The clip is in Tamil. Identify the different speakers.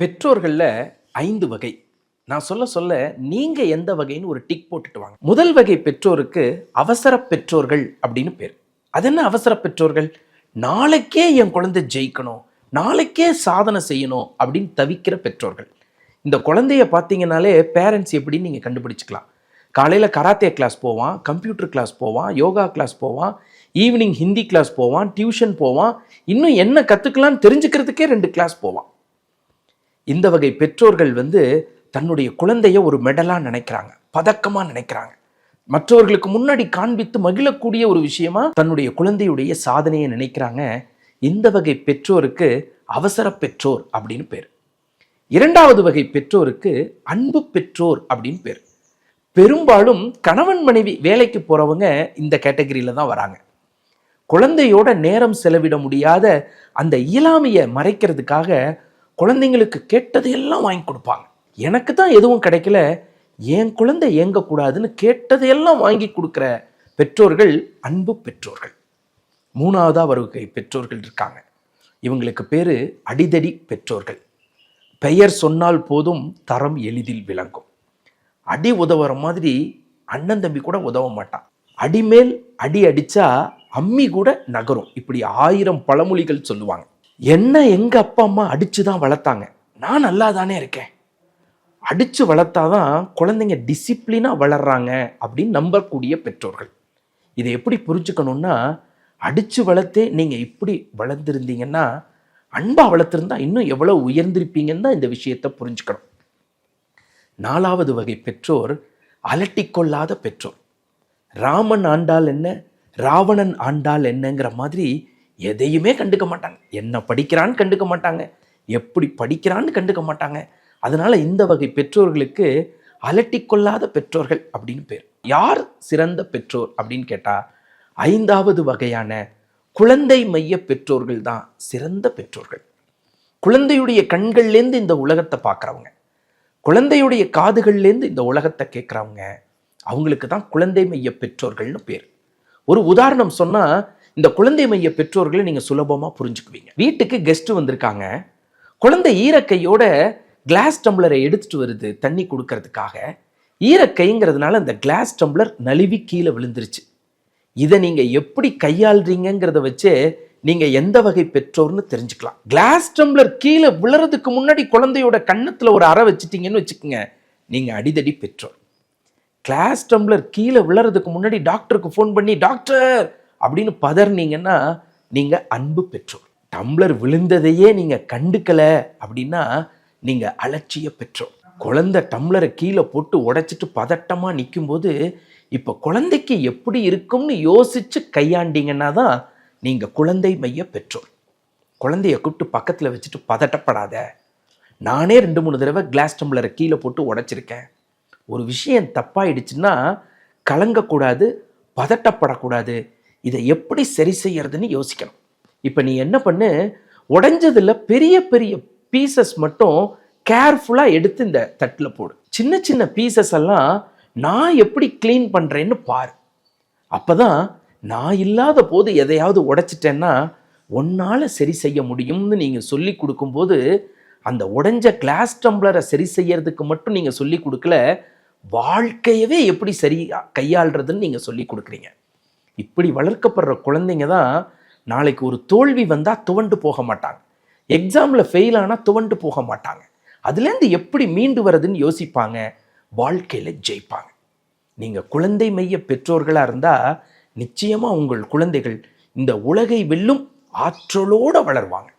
Speaker 1: பெற்றோர்களில் ஐந்து வகை. நான் சொல்ல சொல்ல நீங்கள் எந்த வகைன்னு ஒரு டிக் போட்டுட்டு வாங்க. முதல் வகை பெற்றோருக்கு அவசர பெற்றோர்கள் அப்படின்னு பேர். அது என்ன அவசர பெற்றோர்கள்? நாளைக்கே என் குழந்தை ஜெயிக்கணும் நாளைக்கே சாதனை செய்யணும் அப்படின்னு தவிக்கிற பெற்றோர்கள். இந்த குழந்தைய பார்த்தீங்கன்னாலே பேரண்ட்ஸ் எப்படின்னு நீங்கள் கண்டுபிடிச்சிக்கலாம். காலையில் கராத்தே கிளாஸ் போவான் கம்ப்யூட்டர் கிளாஸ் போவான் யோகா கிளாஸ் போவான் ஈவினிங் ஹிந்தி கிளாஸ் போவான் டியூஷன் போவான் இன்னும் என்ன கற்றுக்கலான்னு தெரிஞ்சுக்கிறதுக்கே ரெண்டு கிளாஸ் போவான். இந்த வகை பெற்றோர்கள் வந்து தன்னுடைய குழந்தைய ஒரு மெடலாக நினைக்கிறாங்க பதக்கமாக நினைக்கிறாங்க. மற்றவர்களுக்கு முன்னாடி காண்பித்து மகிழக்கூடிய ஒரு விஷயமா தன்னுடைய குழந்தையுடைய சாதனையை நினைக்கிறாங்க. இந்த வகை பெற்றோருக்கு அவசர பெற்றோர் அப்படின்னு பேர். இரண்டாவது வகை பெற்றோருக்கு அன்பு பெற்றோர் அப்படின்னு பேர். பெரும்பாலும் கணவன் மனைவி வேலைக்கு போறவங்க இந்த கேட்டகரியில தான் வராங்க. குழந்தையோட நேரம் செலவிட முடியாத அந்த இயலாமையை மறைக்கிறதுக்காக குழந்தைங்களுக்கு கேட்டதையெல்லாம் வாங்கி கொடுப்பாங்க. எனக்கு தான் எதுவும் கிடைக்கல. என் குழந்தை இயங்கக்கூடாதுன்னு கேட்டதையெல்லாம் வாங்கி கொடுக்குற பெற்றோர்கள் அன்பு பெற்றோர்கள். மூணாவதாக வருகை பெற்றோர்கள் இருக்காங்க. இவங்களுக்கு பேர் அடிதடி பெற்றோர்கள். பெயர் சொன்னால் போதும் தரம் எளிதில் விளங்கும். அடி உதவுற மாதிரி அண்ணன் தம்பி கூட உதவ மாட்டான். அடிமேல் அடி அடித்தா அம்மி கூட நகரும். இப்படி ஆயிரம் பழமொழிகள் சொல்லுவாங்க. என்ன எங்கள் அப்பா அம்மா அடித்து தான் வளர்த்தாங்க. நான் நல்லா தானே இருக்கேன். அடித்து வளர்த்தாதான் குழந்தைங்க டிசிப்ளினாக வளர்கிறாங்க அப்படின்னு நம்பக்கூடிய பெற்றோர்கள். இதை எப்படி புரிஞ்சுக்கணுன்னா அடித்து வளர்த்தே நீங்கள் இப்படி வளர்ந்துருந்தீங்கன்னா அன்பாக வளர்த்துருந்தா இன்னும் எவ்வளோ உயர்ந்திருப்பீங்கன்னு தான் இந்த விஷயத்தை புரிஞ்சுக்கணும். நாலாவது வகை பெற்றோர் அலட்டிக்கொள்ளாத பெற்றோர். ராமன் ஆண்டால் என்ன? ராவணன் ஆண்டால் என்னங்கிற மாதிரி எதையுமே கண்டுக்க மாட்டாங்க. என்ன படிக்கிறான்னு கண்டுக்க மாட்டாங்க. எப்படி படிக்கிறான்னு கண்டுக்க மாட்டாங்க. அதனால் இந்த வகை பெற்றோர்களுக்கு அலட்டிக்கொள்ளாத பெற்றோர்கள் அப்படின்னு பேர். யார் சிறந்த பெற்றோர் அப்படின்னு கேட்டால் ஐந்தாவது வகையான குழந்தை மைய பெற்றோர்கள் தான் சிறந்த பெற்றோர்கள். குழந்தையுடைய கண்கள்லேருந்து இந்த உலகத்தை பார்க்குறவங்க. குழந்தையுடைய காதுகள்லேருந்து இந்த உலகத்தை கேட்குறவங்க அவங்களுக்கு தான் குழந்தை மைய பெற்றோர்கள்னு பேர். ஒரு உதாரணம் சொன்னால் இந்த குழந்தை மைய பெற்றோர்களை நீங்கள் சுலபமாக புரிஞ்சுக்குவீங்க. வீட்டுக்கு கெஸ்ட் வந்திருக்காங்க. குழந்தை ஈரக்கையோட கிளாஸ் டம்ளரை எடுத்துட்டு வருது தண்ணி கொடுக்கறதுக்காக. ஈரக்கைங்கிறதுனால அந்த கிளாஸ் டம்ளர் நழுவி கீழே விழுந்துருச்சு. இதை நீங்கள் எப்படி கையாளுறீங்கிறத வச்சு நீங்கள் எந்த வகை பெற்றோர்னு தெரிஞ்சுக்கலாம். கிளாஸ் டம்ளர் கீழே விழுறதுக்கு முன்னாடி குழந்தையோட கன்னத்தில் ஒரு அறை வச்சுட்டீங்கன்னு வச்சுக்கோங்க. நீங்கள் அடிதடி பெற்றோர். கிளாஸ் டம்ளர் கீழே விழுறதுக்கு முன்னாடி டாக்டருக்கு ஃபோன் பண்ணி டாக்டர் அப்படின்னு பதறினீங்கன்னா நீங்கள் அன்பு பெற்றோர். டம்ளர் விழுந்ததையே நீங்கள் கண்டுக்கலை அப்படின்னா நீங்கள் அலட்சிய பெற்றோர். குழந்தை டம்ளரை கீழே போட்டு உடைச்சிட்டு பதட்டமாக நிற்கும்போது இப்போ குழந்தைக்கு எப்படி இருக்கும்னு யோசித்து கையாண்டீங்கன்னா தான் நீங்கள் குழந்தை மைய பெற்றோர். குழந்தைய கூப்பிட்டு பக்கத்தில் வச்சுட்டு பதட்டப்படாத. நானே ரெண்டு மூணு தடவை கிளாஸ் டம்ளரை கீழே போட்டு உடைச்சிருக்கேன். ஒரு விஷயம் தப்பாயிடுச்சுன்னா கலங்கக்கூடாது பதட்டப்படக்கூடாது. இதை எப்படி சரி செய்யறதுன்னு யோசிக்கணும். இப்போ நீ என்ன பண்ணு? உடஞ்சதில் பெரிய பெரிய பீசஸ் மட்டும் கேர்ஃபுல்லாக எடுத்து இந்த தட்டில் போடு. சின்ன சின்ன பீசஸ் எல்லாம் நான் எப்படி க்ளீன் பண்ணுறேன்னு பாரு. அப்பதான் நான் இல்லாத போது எதையாவது உடைச்சிட்டேன்னா உன்னால் சரி செய்ய முடியும்னு நீங்கள் சொல்லி கொடுக்கும்போது அந்த உடைஞ்ச கிளாஸ் டம்ளரை சரி செய்யறதுக்கு மட்டும் நீங்கள் சொல்லி கொடுக்கல வாழ்க்கையவே எப்படி சரி கையாளுறதுன்னு நீங்கள் சொல்லி கொடுக்குறீங்க. இப்படி வளர்க்கப்படுற குழந்தைங்க தான் நாளைக்கு ஒரு தோல்வி வந்தால் துவண்டு போக மாட்டாங்க. எக்ஸாமில் ஃபெயில் ஆனால் துவண்டு போக மாட்டாங்க. அதுலேருந்து எப்படி மீண்டு வர்றதுன்னு யோசிப்பாங்க? வாழ்க்கையில் ஜெயிப்பாங்க. நீங்கள் குழந்தை மைய பெற்றோர்களாக இருந்தால் நிச்சயமாக உங்கள் குழந்தைகள் இந்த உலகை வெல்லும் ஆற்றலோடு வளர்வாங்க.